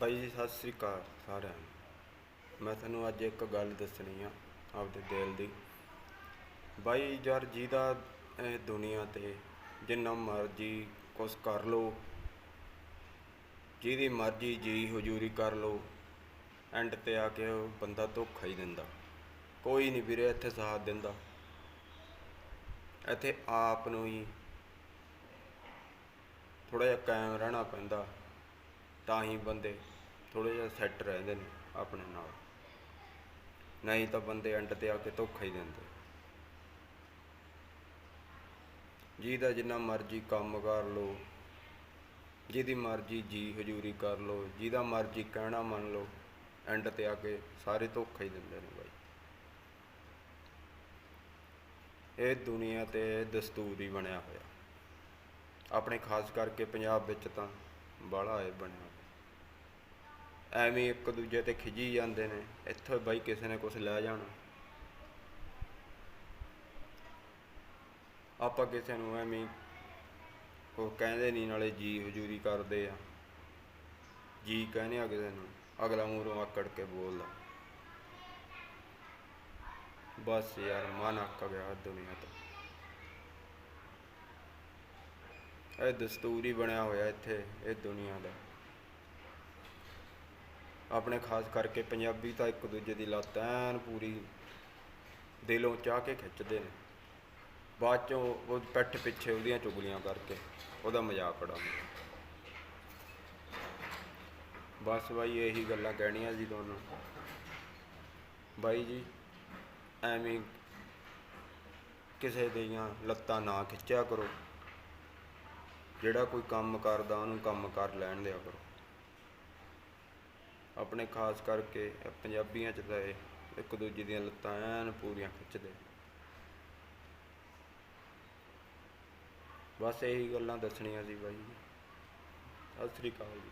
ਬਾਈ ਜੀ, ਸਤਿ ਸ੍ਰੀ ਅਕਾਲ ਸਾਰਿਆਂ ਨੂੰ। ਮੈਂ ਤੁਹਾਨੂੰ ਅੱਜ ਇੱਕ ਗੱਲ ਦੱਸਣੀ ਆ ਆਪਦੇ ਦਿਲ ਦੀ। ਬਾਈ ਯਾਰ ਜਿਹਦਾ ਇਹ ਦੁਨੀਆ ਤੇ ਜਿੰਨਾ ਮਰਜ਼ੀ ਕੁਛ ਕਰ ਲੋ ਜਿਹਦੀ ਮਰਜ਼ੀ ਜੀ ਹਜ਼ੂਰੀ ਕਰ ਲੋ ਐਂਡ ਤੇ ਆ ਕੇ ਉਹ ਬੰਦਾ ਧੋਖਾ ਹੀ ਦਿੰਦਾ। ਕੋਈ ਨਹੀਂ ਵੀਰੇ, ਇੱਥੇ ਸਾਥ ਦਿੰਦਾ। ਇੱਥੇ ਆਪ ਨੂੰ ਹੀ ਥੋੜਾ ਜਿਹਾ ਕਾਇਮ ਰਹਿਣਾ ਪੈਂਦਾ। ਤਾਂ ਹੀ ਬੰਦੇ ਥੋੜੇ ਜਿਹਾ ਸੈੱਟ ਰਹਿੰਦੇ ਨੇ ਆਪਣੇ ਨਾਲ। ਨਹੀਂ ਤਾਂ ਬੰਦੇ ਐਂਡ ਤੇ ਆ ਕੇ ਧੋਖਾ ਹੀ ਦਿੰਦੇ। ਜਿਹਦਾ ਜਿੰਨਾ ਮਰਜ਼ੀ ਕੰਮ ਕਰ ਲੋ, ਜਿਹਦੀ ਮਰਜ਼ੀ ਜੀ ਹਜ਼ੂਰੀ ਕਰ ਲੋ, ਜਿਹਦਾ ਮਰਜ਼ੀ ਕਹਿਣਾ ਮੰਨ ਲੋ ਐਂਡ ਤੇ ਆ ਕੇ ਸਾਰੇ ਧੋਖਾ ਹੀ ਦਿੰਦੇ ਨੇ ਬਾਈ। ਇਹ ਦੁਨੀਆ ਤੇ ਦਸਤੂਰ ਹੀ ਬਣਿਆ ਹੋਇਆ। ਆਪਣੇ ਖਾਸ ਕਰਕੇ ਪੰਜਾਬ ਵਿੱਚ ਤਾਂ ਬਾਹਲਾ ਇਹ ਬਣਿਆ ਐਵੇਂ ਇੱਕ ਦੂਜੇ ਤੇ ਖਿਜੀ ਜਾਂਦੇ ਨੇ, ਇੱਥੋਂ ਬਾਈ ਕਿਸੇ ਨੇ ਕੁਝ ਲੈ ਜਾਣਾ। ਆਪਾਂ ਕਿਸੇ ਨੂੰ ਐਵੇਂ ਉਹ ਕਹਿੰਦੇ ਨਹੀਂ, ਨਾਲੇ ਜੀ ਹਜ਼ੂਰੀ ਕਰਦੇ ਆ। ਜੀ ਕਹਿੰਦੇ ਆ ਕਿਸੇ ਨੂੰ, ਅਗਲਾ ਮੂਹਰੋਂ ਆਕੜ ਕੇ ਬੋਲਦਾ। ਬਸ ਯਾਰ, ਮਨ ਆਕ ਗਿਆ ਦੁਨੀਆ ਤੋਂ। ਇਹ ਦਸਤੂਰੀ ਬਣਿਆ ਹੋਇਆ ਇੱਥੇ, ਇਹ ਦੁਨੀਆ ਦਾ। ਆਪਣੇ ਖਾਸ ਕਰਕੇ ਪੰਜਾਬੀ ਤਾਂ ਇੱਕ ਦੂਜੇ ਦੀ ਲੱਤ ਐਨ ਪੂਰੀ ਦਿਲੋਂ ਚਾਹ ਕੇ ਖਿੱਚਦੇ ਨੇ। ਬਾਅਦ ਚੋਂ ਉਹ ਪਿੱਠ ਪਿੱਛੇ ਉਹਦੀਆਂ ਚੁਗਲੀਆਂ ਕਰਕੇ ਉਹਦਾ ਮਜ਼ਾਕ ਉਡਾਉਂਦੇ ਬਸ ਬਾਈ, ਇਹੀ ਗੱਲਾਂ ਕਹਿਣੀਆਂ ਜੀ ਤੁਹਾਨੂੰ। ਬਾਈ ਜੀ, ਐਵੇਂ ਕਿਸੇ ਦੀਆਂ ਲੱਤਾਂ ਨਾ ਖਿੱਚਿਆ ਕਰੋ। ਜਿਹੜਾ ਕੋਈ ਕੰਮ ਕਰਦਾ ਉਹਨੂੰ ਕੰਮ ਕਰ ਲੈਣ ਦਿਆ ਕਰੋ। ਆਪਣੇ ਖਾਸ ਕਰਕੇ ਪੰਜਾਬੀਆਂ ਚ ਤਾਂ ਇਹ ਇੱਕ ਦੂਜੇ ਦੀਆਂ ਲੱਤਾਂ ਐਨ ਪੂਰੀਆਂ ਖਿੱਚਦੇ। ਬਸ ਇਹੀ ਗੱਲਾਂ ਦੱਸਣੀਆਂ ਸੀ ਬਾਈ ਸਤਿ ਸ੍ਰੀ ਅਕਾਲ ਜੀ।